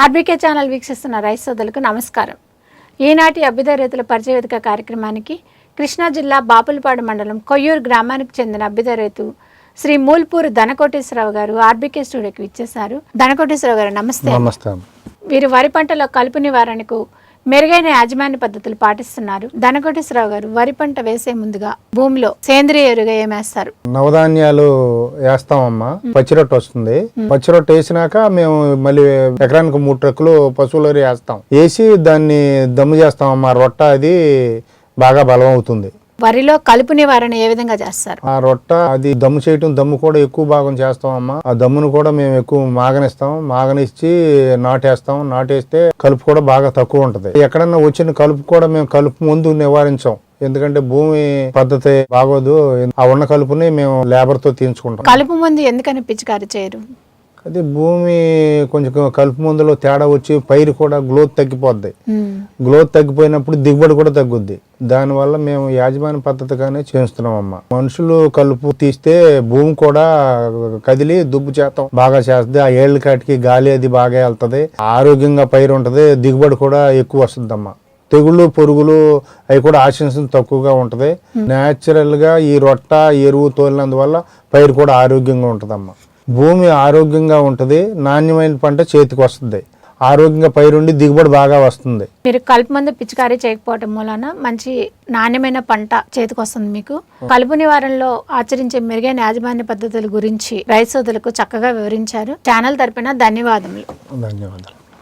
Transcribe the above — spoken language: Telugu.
ఆర్బీకే ఛానల్ వీక్షిస్తున్న రైతు సోదరులకు నమస్కారం. ఈనాటి అభ్యుదయ రైతుల పరిచయ వేదిక కార్యక్రమానికి కృష్ణా జిల్లా బాపులపాడు మండలం కొయ్యూరు గ్రామానికి చెందిన అభ్యుదయ రైతు శ్రీ మూల్పూర్ ధనకోటేశ్వరరావు గారు ఆర్బీకే స్టూడియోకి ఇచ్చేశారు ధనకోటేశ్వరరావు గారు నమస్తే. నమస్తే వీరు వరి పంటలో కలుపు నివారణకు మెరుగైన యాజమాన్య పద్ధతులు పాటిస్తున్నారు. ధనకోటేశ్వరరావు గారు వరి పంట వేసే ముందుగా భూమిలో సేంద్రియ ఎరుగా ఏమేస్తారు? నవధాన్యాలు వేస్తామమ్మా. పచ్చి రొట్టె వస్తుంది. పచ్చి రొట్టె వేసినాక మేము మళ్ళీ ఎకరానికి మూడు ట్రక్కులు పశువుల వేస్తాం. వేసి దాన్ని దమ్ము చేస్తామమ్మా. రొట్ట అది బాగా బలం అవుతుంది వరిలో కలుపు నివారణ ఏ విధంగా చేస్తారు? ఆ రొట్ట అది దమ్ము చేయటం దమ్ము కూడా ఎక్కువ భాగం చేస్తామమ్మా. ఆ దమ్మును కూడా మేము ఎక్కువ మాగనిస్తాం. మాగనిచ్చి నాటేస్తాం. నాటేస్తే కలుపు కూడా బాగా తక్కువ ఉంటది. ఎక్కడన్నా వచ్చిన కలుపు కూడా మేము కలుపు ముందు నివారించాం. ఎందుకంటే భూమి పద్ధతి బాగోదు. ఆ ఉన్న కలుపుని మేము లేబర్తో తీయించుకుంటాం. కలుపు మందు ఎందుకని పిచికారి చేయరు? అది భూమి కొంచెం కలుపు మందులో తేడా వచ్చి పైరు కూడా గ్రోత్ తగ్గిపోద్ది. గ్రోత్ తగ్గిపోయినప్పుడు దిగుబడి కూడా తగ్గుద్ది. దానివల్ల మేము యాజమాన్య పద్ధతిగానే చేస్తున్నాం అమ్మ మనుషులు కలుపు తీస్తే భూమి కూడా కదిలి దుబ్బు చేతం బాగా చేస్తుంది ఆ ఏళ్ళ కాటికి గాలి అది బాగా వెళ్తది. ఆరోగ్యంగా పైరు ఉంటది. దిగుబడి కూడా ఎక్కువ వస్తుందమ్మా. తెగుళ్ళు పురుగులు అవి కూడా ఆశించడం తక్కువగా ఉంటది. నేచురల్గా ఈ రొట్ట ఎరువు తోలినందువల్ల పైరు కూడా ఆరోగ్యంగా ఉంటదమ్మా. భూమి ఆరోగ్యంగా ఉంటది నాణ్యమైన పంట చేతికి వస్తుంది. ఆరోగ్యంగా పైరుండి దిగుబడి బాగా వస్తుంది. మీరు కలుపు మందు పిచికారీ చేయకపోవటం మూలన మంచి నాణ్యమైన పంట చేతికి వస్తుంది మీకు. కలుపు నివారణలో ఆచరించే మెరుగైన యాజమాన్య పద్ధతుల గురించి రైతు సోదరులకు చక్కగా వివరించారు. ఛానల్ తరపున ధన్యవాదములు. ధన్యవాదాలు.